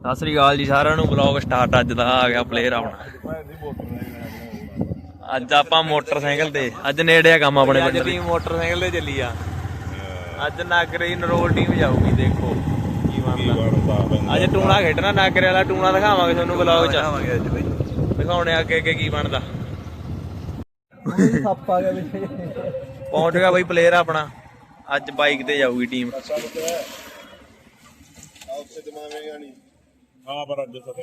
ਸਤਿ ਸ੍ਰੀ ਅਕਾਲ ਜੀ ਸਾਰਿਆਂ ਨੂੰ ਬਲੌਗ ਸਟਾਰਟ ਅੱਜ ਦਾ ਆ ਗਿਆ ਪਲੇਅਰ ਆਪਣਾ ਅੱਜ ਆਪਾਂ ਮੋਟਰਸਾਈਕਲ ਤੇ ਅੱਜ ਨੇੜੇ ਆ ਕੰਮ ਆਪਣੇ ਪਿੰਡ ਦੀ। ਮੋਟਰਸਾਈਕਲ ਤੇ ਚੱਲੀ ਆ। ਅੱਜ ਨਾਗਰੇ ਨਰੋਲ ਟੀਮ ਜਾਊਗੀ ਦੇਖੋ ਕੀ ਬਣਦਾ। ਅੱਜ ਟੂਣਾ ਖੇਡਣਾ ਨਾਗਰੇ ਵਾਲਾ ਟੂਣਾ ਦਿਖਾਵਾਂਗੇ ਤੁਹਾਨੂੰ ਬਲੌਗ ਚ। ਦਿਖਾਉਣੇ ਅੱਗੇ ਅੱਗੇ ਕੀ ਬਣਦਾ। ਸੱਪ ਆ ਗਿਆ ਵਿੱਚ ਪਹੁੰਚ ਗਿਆ ਬਈ ਪਲੇਅਰ ਆਪਣਾ। ਅੱਜ ਬਾਈਕ ਤੇ ਜਾਊਗੀ ਟੀਮ ਹਾਂ ਪਰ ਅੱਜ ਸੱਤ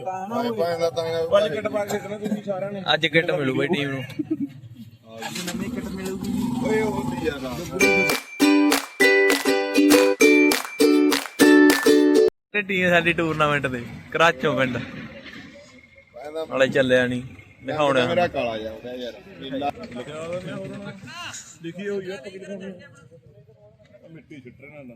ਪੰਜ ਕਿਟ ਪਾ ਕੇ ਖੇਡਣਾ ਤੁਸੀਂ ਸਾਰਿਆਂ ਨੇ। ਅੱਜ ਕਿੱਟ ਮਿਲੂ ਬਈ ਟੀਮ ਨੂੰ। ਨਵੀਂ ਕਿਟ ਮਿਲੂਗੀ। ਓਏ ਉਹ ਹੁੰਦੀ ਆ। ਨਾ ਤੇ ਟੀਮ ਸਾਡੀ ਟੂਰਨਾਮੈਂਟ ਦੇ ਕਰਾਚੋਂ ਪਿੰਡ। ਨਾਲੇ ਚੱਲਿਆ ਨਹੀਂ ਦਿਖਾਉਣਾ। ਮੇਰਾ ਕਾਲਾ ਜਾਂਦਾ ਯਾਰ। ਨੀਲਾ। ਲਿਖੀ ਹੋਈ ਆ ਪਕੜ ਖਾਣੀ ਮਿੱਟੀ ਛਿੱਟਣਾ ਨਾ।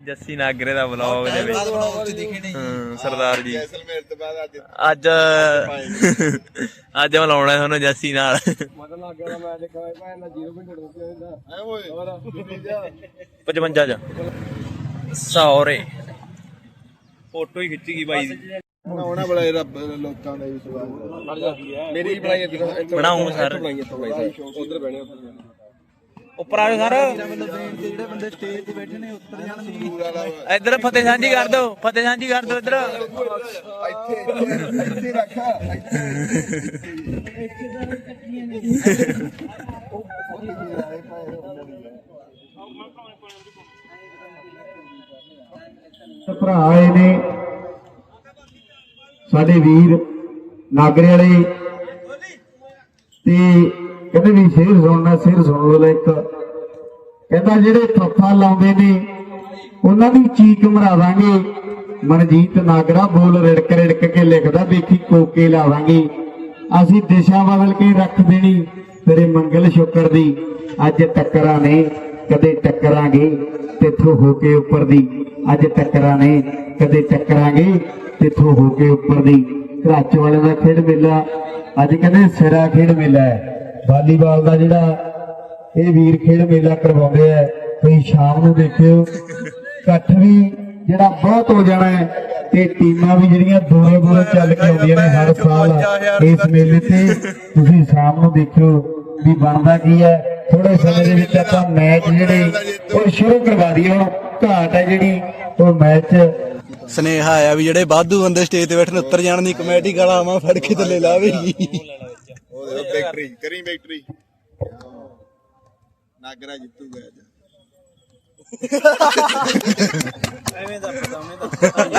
ਜੱਸੀ ਨਾਗਰੇ ਦਾ ਵਲੌਗ ਦੇ ਵਿੱਚ। ਸਰਦਾਰ ਜੀ। ਅੱਜ ਅੱਜ ਮੈਂ ਲਾਉਣਾ ਤੁਹਾਨੂੰ ਜੱਸੀ ਨਾਲ। ਮਤਲਬ ਲੱਗਿਆ ਦਾ ਮੈਂ ਫੋਟੋ ਹੀ ਖਿੱਚ ਗਈ ਬਾਈ ਦੀ। ਬਣਾਉਣਾ ਬੜਾ ਰੱਬ ਲੋਕਾਂ ਦਾ ਵੀ ਸੁਭਾਅ ਮੇਰੀ ਬਣਾਈ ਇੱਥੇ ਬਣਾਉਂਗਾ ਸਰ। ਉਧਰ ਬਹਿਣੇ ਉੱਪਰ ਆਜੋ ਸਰ। ਜਿਹੜੇ ਬੰਦੇ ਸਟੇਜ ਤੇ ਬੈਠੇ ਨੇ ਉੱਤਰ ਜਾਣ ਦੀ ਇੱਧਰ ਫਤਿਹ ਸਾਂਝੀ ਕਰ ਦਿਓ, ਫਤਿਹ ਸਾਂਝੀ ਕਰ ਦਿਓ ਇੱਧਰ। ਇੱਥੇ ਇੱਥੇ ਰੱਖਾ ਭਰਾ ਆਏ ਨੇ। ਸਾਡੇ ਵੀਰ ਨਾਗਰੇ ਵਾਲੇ। ਤੇ ਕਹਿੰਦੇ ਵੀ ਸ਼ੇਰ ਸੁਣਨਾ, ਸਿਰ ਸੁਣ ਲਓ ਇੱਕ। ਕਹਿੰਦਾ ਜਿਹੜੇ ਥੱਫਾ ਲਾਉਂਦੇ ਨੇ, ਉਹਨਾਂ ਦੀ ਚੀਕ ਮਰਾਵਾਂਗੇ। ਮਨਜੀਤ ਨਾਗਰਾ ਬੋਲ ਰਿੜਕ ਰਿੜਕ ਕੇ ਲਿਖਦਾ ਵੇਖੀ ਕੋਕੇ ਲਾਵਾਂਗੇ। ਅਸੀਂ ਦਿਸ਼ਾ ਬਦਲ ਕੇ ਰੱਖ ਦੇਣੀ, ਤੇਰੇ ਮੰਗਲ ਸ਼ੁਕਰ ਦੀ। ਅੱਜ ਟੱਕਰਾਂ ਨੇ, ਕਦੇ ਟੱਕਰਾਂਗੇ, ਤੇਥੋਂ ਹੋ ਕੇ ਉੱਪਰ ਦੀ। ਅੱਜ ਟੱਕਰਾਂ ਨੇ, ਕਦੇ ਟੱਕਰਾਂਗੇ, ਤੇਥੋਂ ਹੋ ਕੇ ਉੱਪਰ ਦੀ। ਘਰਾਚ ਵਾਲੇ ਦਾ ਖੇਡ ਮੇਲਾ, ਅੱਜ ਕਹਿੰਦੇ ਸਿਰਾ ਖੇਡ ਮੇਲਾ ਹੈ। ਵਾਲੀਬਾਲ ਦਾ ਜਿਹੜਾ ਇਹ ਵੀਰ ਖੇਡ ਮੇਲਾ ਕਰਵਾਉਂਦੇ ਆ, ਤੁਸੀਂ ਸ਼ਾਮ ਨੂੰ ਦੇਖਿਓ। ਇਕੱਠ ਵੀ ਜਿਹੜਾ ਬਹੁਤ ਹੋ ਜਾਣਾ ਹੈ ਤੇ ਟੀਮਾਂ ਵੀ ਜਿਹੜੀਆਂ ਦੂਰੇ ਦੂਰੇ ਚੱਲ ਕੇ ਆਉਂਦੀਆਂ ਨੇ ਹਰ ਸਾਲ ਇਸ ਮੇਲੇ ਤੇ। ਤੁਸੀਂ ਸ਼ਾਮ ਨੂੰ ਦੇਖਿਓ ਵੀ ਬਣਦਾ ਕੀ ਹੈ। ਥੋੜੇ ਸਮੇਂ ਦੇ ਵਿੱਚ ਆਪਾਂ ਮੈਚ ਜਿਹੜੇ ਉਹ ਸ਼ੁਰੂ ਕਰਵਾ ਦਈਏ ਹੁਣ ਘਾਟ ਹੈ ਜਿਹੜੀ ਉਹ ਮੈਚ। ਸਨੇਹਾ ਆਇਆ ਵੀ ਜਿਹੜੇ ਬਾਧੂ ਬੰਦੇ ਸਟੇਜ ਤੇ ਬੈਠਣ ਨੇ, ਉੱਤਰ ਜਾਣ ਦੀ ਕਮੇਟੀ ਗਾਲਾਵਾਂ ਫੜ ਕੇ ਥੱਲੇ ਲਾਵੇਗੀ। ਉਹ ਵਿਕਟਰੀ ਕਰੀ ਵਿਕਟਰੀ ਨਾਗਰਾ ਜਿੱਤੂਗਾ ਅੱਜ।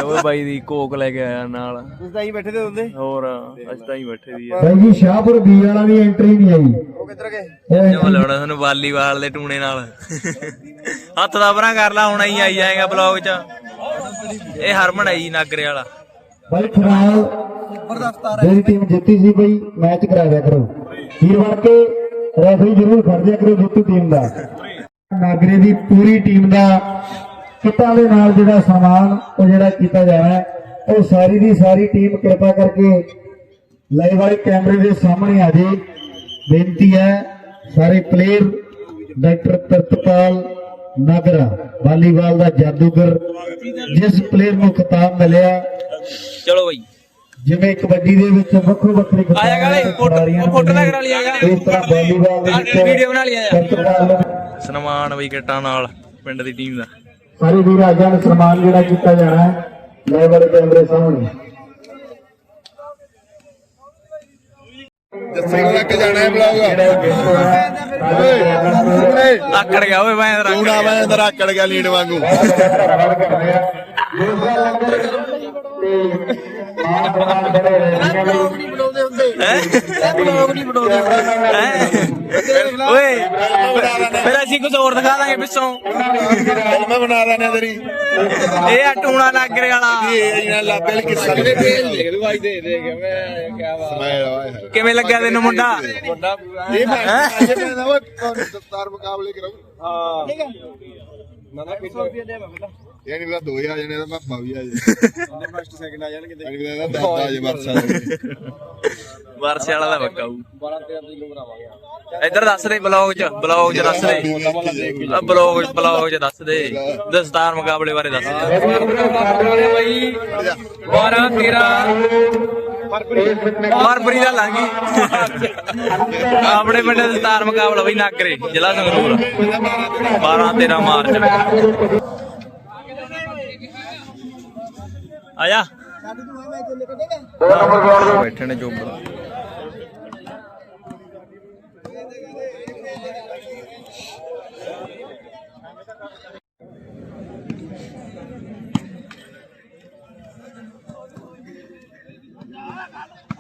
ਉਹ ਬਾਈ ਦੀ ਕੋਕ ਲੈ ਕੇ ਆਇਆ ਨਾਲ। ਤੁਸੀਂ ਤਾਂ ਹੀ ਬੈਠੇ ਤੇ ਹੁੰਦੇ ਹੋਰ ਅਸੀਂ ਤਾਂ ਹੀ ਬੈਠੇ ਦੀ ਆ ਬਾਈ ਜੀ ਸ਼ਾਹਪੁਰ ਬੀ ਵਾਲਾ ਦੀ ਐਂਟਰੀ ਨਹੀਂ ਆਈ। ਉਹ ਕਿੱਧਰ ਗਏ? ਉਹ ਜਮਾ ਲਾਉਣਾ ਤੁਹਾਨੂੰ ਵਾਲੀਬਾਲ ਦੇ ਟੂਣੇ ਨਾਲ। ਹੱਥ ਦਾ ਭਰਾ ਕਰ ਲਾ ਹੁਣ ਹੀ ਆਈ ਜਾਏਗਾ ਬਲੌਗ 'ਚ। ਇਹ ਹਰਮਨ ਆਈ ਨਾਗਰੇ ਵਾਲਾ। ਬਾਈ ਫਿਲਹਾਲ ਜਿਹੜੀ ਟੀਮ ਜਿੱਤੀ ਸੀ ਬਈ ਮੈਚ ਕਰਾ ਦਿਆ ਕਰੋ। ਵੀਰ ਬਣ ਕੇ ਰੈਫਰੀ ਜ਼ਰੂਰ ਖੜ ਦਿਆ ਕਰੋ ਜਿੱਤੂ ਟੀਮ ਦਾ। ਨਾਗਰੇ ਦੀ ਪੂਰੀ ਟੀਮ ਦਾ ਕਿੱਟਾਂ ਦੇ ਨਾਲ ਜਿਹੜਾ ਸਨਮਾਨ ਉਹ ਜਿਹੜਾ ਕੀਤਾ ਜਾਣਾ ਹੈ ਉਹ ਸਾਰੀ ਦੀ ਸਾਰੀ ਟੀਮ ਕਿਰਪਾ ਕਰਕੇ ਲਾਈਵ ਵਾਲੇ ਕੈਮਰੇ ਦੇ ਸਾਹਮਣੇ ਆ ਜੇ। ਬੇਨਤੀ ਹੈ ਸਾਰੇ player doctor Taratpal Nagra volleyball ਦਾ ਜਾਦੂਗਰ ਜਿਸ ਪਲੇਅਰ ਨੂੰ ਖਿਤਾਬ ਮਿਲਿਆ ਚਲੋ ਬਾਈ। ਜਿਵੇਂ ਕਬੱਡੀ ਦੇ ਵਿੱਚ ਵੱਖੋ ਵੱਖਰੇ ਆਇਆ ਗਾਲੇ, ਫੋਟੋ- ਫੋਟੋ ਕਰਾ ਲਈ, ਆਇਆ। ਇਸ ਤਰ੍ਹਾਂ ਵਾਲੀਬਾਲ ਦੇ ਵਿੱਚ ਵੀਡੀਓ ਬਣਾ ਲਈ, ਨੂੰ ਸਨਮਾਨ ਵਿਕਟਾਂ ਨਾਲ ਪਿੰਡ ਦੀ ਟੀਮ ਦਾ। ਸਾਰੇ ਵੀਰ ਆਜਾਂ ਨੂੰ ਸਨਮਾਨ ਜਿਹੜਾ ਕੀਤਾ ਜਾਣਾ ਹੈ। ਲੈ ਵਾਲੇ ਕੈਮਰੇ ਸਾਹਮਣੇ। ਜੱਸੇ ਨੂੰ ਲੱਗ ਜਾਣਾ ਹੈ ਬਲੌਗ ਆਕੜ ਗਿਆ ਓਏ ਮੈਂ ਆਕੜ ਗਿਆ। ਲੀਡ ਵਾਂਗੂ। ਓਏ ਫਿਰ ਅਸੀਂ ਕੁਝ ਹੋਰ ਦਿਖਾ ਦਾਂਗੇ ਪਿੱਛੋਂ। ਫਿਲਮ ਬਣਾ ਦੇਣੇ ਤੇਰੀ। ਇਹ ਆ ਟੂਣਾ ਨਾਗਰੇ ਵਾਲਾ। ਇਹਨਾਂ ਲਾਬੇ ਲਈ ਕਿੱਸਾ। ਦੇਖ ਲੂ। ਭਾਈ ਦੇ ਦੇ ਕੇ ਮੈਂ ਕਿਆ ਬਾਤ। ਕਿਵੇਂ ਲੱਗਿਆ ਤੈਨੂੰ ਮੁੰਡਾ? ਇਹ ਮੈਂ ਮੁਕਾਬਲੇ ਕਰਾਉ ਹਾਂ। ਠੀਕ ਹੈ ਨਾ ਨਾ ਕਿੰਨਾ ਰੁਪਏ ਦੇ ਮੈਂ ਇਹ ਨਹੀਂ ਪਤਾ 2000 ਜਣੇ ਦਾ ਪਾਪਾ ਵੀ ਆ ਜੇ। ਉਹਦੇ ਫਸਟ ਸੈਕਿੰਡ ਆ ਜਾਣਗੇ ਤੇ ਇਹ ਨਹੀਂ ਪਤਾ ਦਾਦਾ ਜੇ ਵਰਸਾ ਵਰਸੇ ਵਾਲਾ ਦਾ ਬੱਕਾ 12 13 ਕਿਲੋ ਬਣਾਵਾਂਗੇ ਇੱਧਰ ਦੱਸ ਦੇ ਬਲੌਗ 'ਚ ਬਲੌਗ 'ਚ ਦੱਸ ਦੇ। ਆ ਬਲੌਗ ਬਲੌਗ 'ਚ ਦੱਸ ਦੇ। ਦਸਤਾਰ ਮੁਕਾਬਲੇ ਬਾਰੇ ਦੱਸ ਦੇ। ਬਾਈ। 12 13 ਫਰਵਰੀ ਦਾ ਲਾਂਗੀ ਆਪਣੇ ਪਿੰਡ ਦੇ ਦਸਤਾਰ ਮੁਕਾਬਲਾ ਬਈ ਨਾਗਰੇ, ਜ਼ਿਲ੍ਹਾ ਸੰਗਰੂਰ। 12 13 ਮਾਰਚ। ਆਇਆ। ਬੈਠੇ ਨੇ ਚੋਬੜ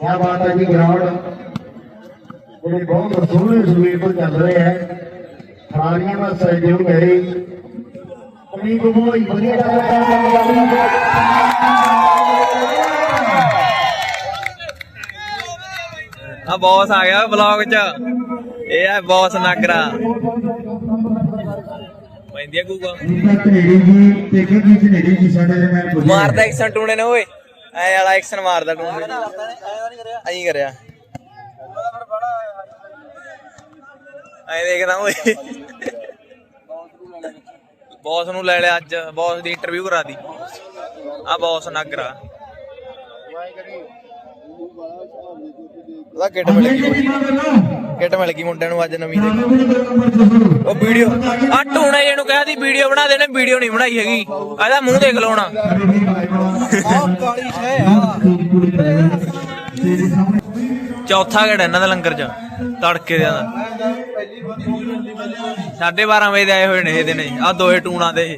ਕਿਆ ਬਾਤ ਹੈ ਜੀ ਗਰਾਊਂਡ। ਜਿਹੜੇ ਬਹੁਤ ਸੋਹਣੇ ਸਰੀਰ ਤੋਂ ਚੱਲ ਰਿਹਾ ਹੈ। ਖਿਡਾਰੀਆਂ ਦਾ ਸਹਿਯੋਗ ਹੈ ਕਮੀ ਕੋਈ ਵਧੀਆ ਆ ਬੌਸ ਆ ਗਿਆ ਬਲੌਗ 'ਚ। ਇਹ ਆ ਬੌਸ ਨਾਗਰਾ ਪੈਂਦੀ ਆ ਗੂਗਾ ਤੇ ਜੀ ਸਾਡੇ ਮੈਂ ਪੁੱਛਿਆ। ਮਾਰਦਾ ਐਕਸ਼ਨ ਟੂਣੇ ਨੇ ਓਏ। ਐ ਵਾਲਾ ਐਕਸ਼ਨ ਮਾਰਦਾ ਟੂਣੇ ਐਂ ਕਰਿਆ। ਐਂ ਦੇਖਦਾ ਓਏ। ਬੌਸ ਨੂੰ ਲੈ ਲਿਆ ਅੱਜ ਬੌਸ ਦੀ ਇੰਟਰਵਿਊ ਕਰਾ ਦੀ ਆ ਬੌਸ ਨਾਗਰਾ। ਉਹਦਾ ਕਿੱਟ ਮਿਲ ਗਈ। ਕਿੱਟ ਮਿਲ ਗਈ ਮੁੰਡਿਆਂ ਨੂੰ ਅੱਜ ਨਵੀਂ ਦੇ। ਉਹ ਵੀਡੀਓ ਆ ਟੂਣੇ ਇਹਨੂੰ ਕਹਿਆ ਦੀ ਵੀਡੀਓ ਬਣਾ ਦੇਣੇ ਵੀਡੀਓ ਨਹੀਂ ਬਣਾਈ ਹੈਗੀ। ਇਹਦਾ ਮੂੰਹ ਦੇਖ ਲਓ ਹੁਣ। ਚੌਥਾ ਗੇੜ ਇਹਨਾਂ ਦਾ ਲੰਗਰ ਚ? ਤੜਕੇ ਦੇ ਦਾ ਸਾਢੇ 12 ਵਜੇ ਦੇ ਆਏ ਹੋਏ ਨੇ ਇਹ ਦਿਨੇ ਆ ਦੋਏ ਟੂਣਾ ਦੇ ਇਹ।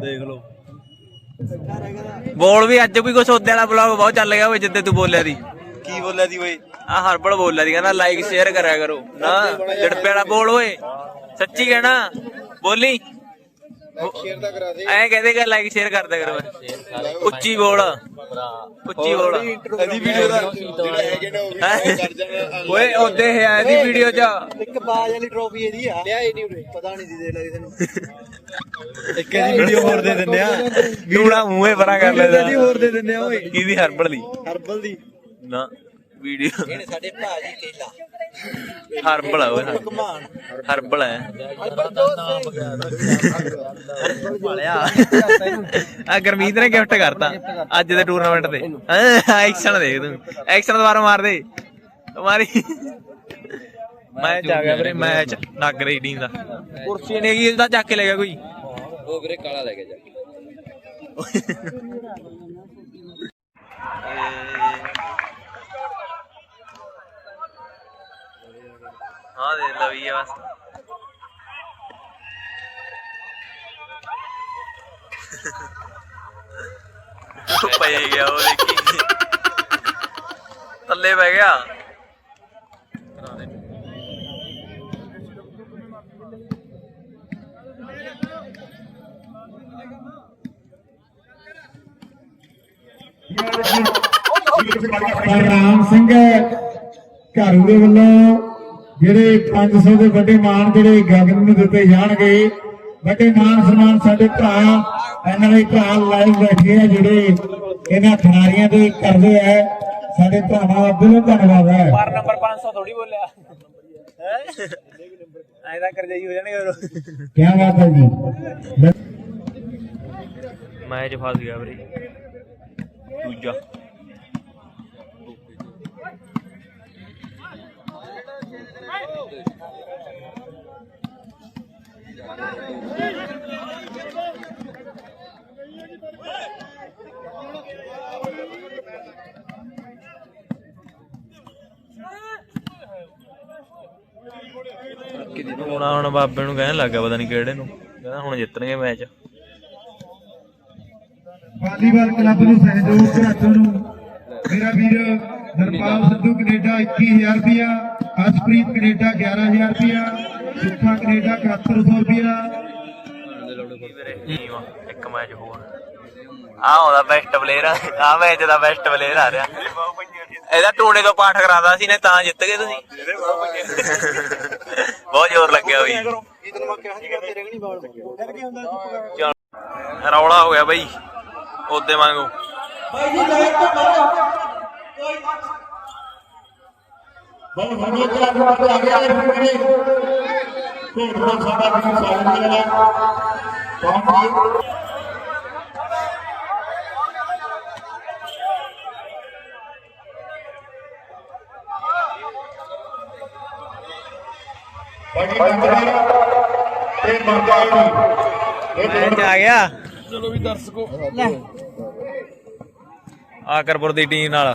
ਦੇਖ ਲਓ ਬੋਲ ਵੀ ਅੱਜ ਵੀ ਕੁਛ ਉਹਦੇ ਵਾਲਾ ਬਲੌਗ ਬਹੁਤ ਚੱਲ ਗਿਆ ਓਏ ਜਿੱਦੇ ਤੂੰ ਬੋਲਿਆ ਦੀ ਕੀ ਬੋਲਿਆ ਦੀ ਓਏ ਆ ਹਰਬੜ ਬੋਲਿਆ ਦੀ ਕਹਿੰਦਾ ਲਾਈਕ ਸ਼ੇਅਰ ਕਰਿਆ ਕਰੋ। ਨਾ ਡੜਪੇ ਵਾਲਾ ਬੋਲ ਓਏ। ਸੱਚੀ ਕਹਿਣਾ ਬੋਲੀ। ਸ਼ੇਅਰ ਤਾਂ ਕਰਾ ਦੇ। ਐਂ ਕਹਦੇ ਕਿ ਲਾਈਕ ਸ਼ੇਅਰ ਕਰਦਾ ਕਰੋ। ਉੱਚੀ ਬੋਲ। ਉੱਚੀ ਬੋਲ। ਇਹਦੀ ਵੀਡੀਓ ਦਾ ਜਿਹੜਾ ਹੈਗੇ ਨੇ ਉਹ ਵੀ ਹੈਂ? ਕਰ ਜਾਣਾ ਓਏ ਉਹਦੇ ਹੈ ਇਹਦੀ ਵੀਡੀਓ ਚ। ਇੱਕ ਬਾਜ ਵਾਲੀ ਟਰੋਫੀ ਇਹਦੀ ਆ। ਲਿਆ ਨਹੀਂ ਉਰੇ। ਪਤਾ ਨਹੀਂ ਦੀ ਦੇ ਲੱਗੇ ਤੈਨੂੰ। ਇੱਕ ਇਹਦੀ ਵੀਡੀਓ ਹੋਰ ਦੇ ਦਿੰਦੇ ਆ। ਟੂਣਾ ਮੂੰਹੇ ਪਰਾਂ ਕਰ ਲੈਦਾ ਇਹਦੀ ਹੋਰ ਦੇ ਦਿੰਦੇ ਆ ਓਏ। ਕਿਹਦੀ ਹਰਬੜ ਦੀ? ਹਰਬਲ ਦੀ। ਨਾ। ਵੀਡੀਓ। ਇਹਨੇ ਸਾਡੇ ਭਰਾ ਜੀ ਕੇਲਾ। ਹਰਬਲ ਆ ਓਏ ਕਮਾਨ ਹਰਬਲ ਹੈ ਵਾਲਿਆ। ਆ ਗਰਮੀਤ ਨੇ ਗਿਫਟ ਕਰਤਾ। ਅੱਜ ਦੇ ਟੂਰਨਾਮੈਂਟ ਤੇ। ਐਕਸ਼ਨ ਦੇਖ ਤੂੰ। ਐਕਸ਼ਨ ਦੁਬਾਰਾ ਮਾਰ ਦੇ। ਮਾਰੀ। ਮੈਚ ਆ ਗਿਆ ਵੀਰੇ ਮੈਚ ਲੱਗ ਰਹੀ ਟੀਮ ਦਾ। ਕੁਰਸੀ ਨੇ ਕੀ ਇਹਦਾ ਚੱਕ ਕੇ ਲੈ ਗਿਆ ਕੋਈ। ਉਹ ਵੀਰੇ ਕਾਲਾ ਲੈ ਕੇ ਜਾ। ਹਾਂ, ਦੇ ਲਵੀ ਆ ਬਸ। ਪਈ ਗਿਆ ਉਹ ਦੇਖੀ। ਥੱਲੇ ਬਹਿ ਗਿਆ। ਰਾਮ ਸਿੰਘ ਘਰੂ ਦੇ ਵੱਲੋਂ ਜਿਹੜੇ 500 ਦੇ ਵੱਡੇ ਮਾਨ ਜਿਹੜੇ ਗਗਨ ਨੂੰ ਦਿੱਤੇ ਜਾਣਗੇ ਵੱਡੇ ਮਾਨ ਸਨਮਾਨ ਸਾਡੇ ਭਰਾ ਦੇ ਭਰਾ ਲਾਈਵ ਬੈਠੇ ਆ ਜਿਹੜੇ ਇਹਨਾਂ ਖਿਡਾਰੀਆਂ ਦੇ ਕਰਦੇ ਆ। ਸਾਡੇ ਭਰਾਵਾਂ ਦਾ ਦਿਲੋਂ ਧੰਨਵਾਦ ਹੈ। ਪਰ ਨੰਬਰ 500 ਥੋੜੀ ਬੋਲਿਆ। ਹੈ? ਐਂ ਤਾਂ ਕਰਜਾਈ ਹੋ ਜਾਣਗੇ ਕੀ ਬਾਤ ਹੈ ਜੀ। ਮੈਚ ਫਸ ਗਿਆ ਵੀਰੇ। ਦੂਜਾ। ਹੁਣ ਹੁਣ ਬਾਬੇ ਨੂੰ ਕਹਿਣ ਲੱਗਾ ਪਤਾ ਨਹੀਂ ਕਿਹੜੇ ਨੂੰ। ਕਹਿੰਦਾ ਹੁਣ ਜਿੱਤਣਗੇ ਮੈਚ। ਵਾਲੀਬਾਲ ਕਲੱਬ ਨੂੰ ਸਹਿਯੋਗ ਘਰਾਟੋ ਨੂੰ। ਮੇਰਾ ਵੀਰ ਹਰਪਾਲ ਸਿੱਧੂ, ਕੈਨੇਡਾ 21000 ਰੁਪਿਆ ਅਸ਼ਪ੍ਰੀਤ ਕੈਨੇਡਾ 11000 ਰੁਪਿਆ ਸੁੱਖਾ ਕੈਨੇਡਾ 7100 ਰੁਪਿਆ ਵੀਰੇ ਟੀਮ ਇੱਕ ਮੈਚ ਹੋਰ। ਆ ਉਹਦਾ ਬੈਸਟ ਪਲੇਅਰ ਆ ਆ ਮੈਚ ਦਾ ਬੈਸਟ ਪਲੇਅਰ ਆ ਰਿਹਾ। ਇਹਦਾ ਟੂਣੇ ਤੋਂ ਪਾਠ ਕਰਾਦਾ ਸੀ ਨੇ ਤਾਂ ਜਿੱਤ ਗਏ ਤੁਸੀਂ। ਬਹੁਤ ਜ਼ੋਰ ਲੱਗਿਆ ਬਈ। ਇਹ ਤੈਨੂੰ ਮੈਂ ਕਿਹਾ ਸੀ ਕਿ ਤੇਰੇ ਨਹੀਂ ਬਾਲ ਫਿਰ ਕੀ ਹੁੰਦਾ ਰੌਲਾ ਹੋ ਗਿਆ ਬਈ ਉਹਦੇ ਵਾਂਗੂ ਬਹੁਤ ਵਧੀਆ ਕਲੱਬ ਵਾਲੇ ਆ ਗਿਆ ਇਹ ਵੀਰੇ ਕੋਟ ਦਾ ਸਾਡਾ ਵੀ ਨੰਬਰ ਤੇ ਇਹ ਮੈਚ ਆ ਗਿਆ। ਚਲੋ ਵੀ ਦਰਸ਼ਕੋ। ਆਕਰਪੁਰ ਦੀ ਟੀਮ ਨਾਲ।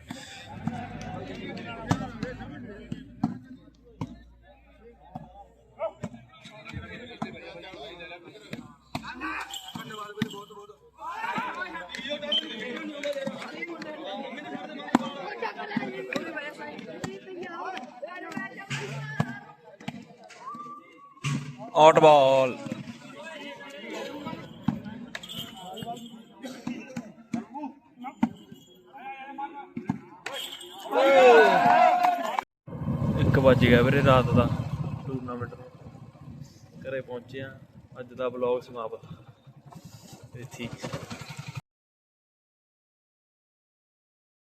Out ball. ਇੱਕ ਵੱਜ ਗਿਆ ਵੀਰੇ ਰਾਤ ਦਾ ਟੂਰਨਾਮੈਂਟ ਦਾ ਘਰੇ ਪਹੁੰਚੇ ਆ ਅੱਜ ਦਾ ਵਲੌਗ ਸਮਾਪਤ। ਇੱਥੇ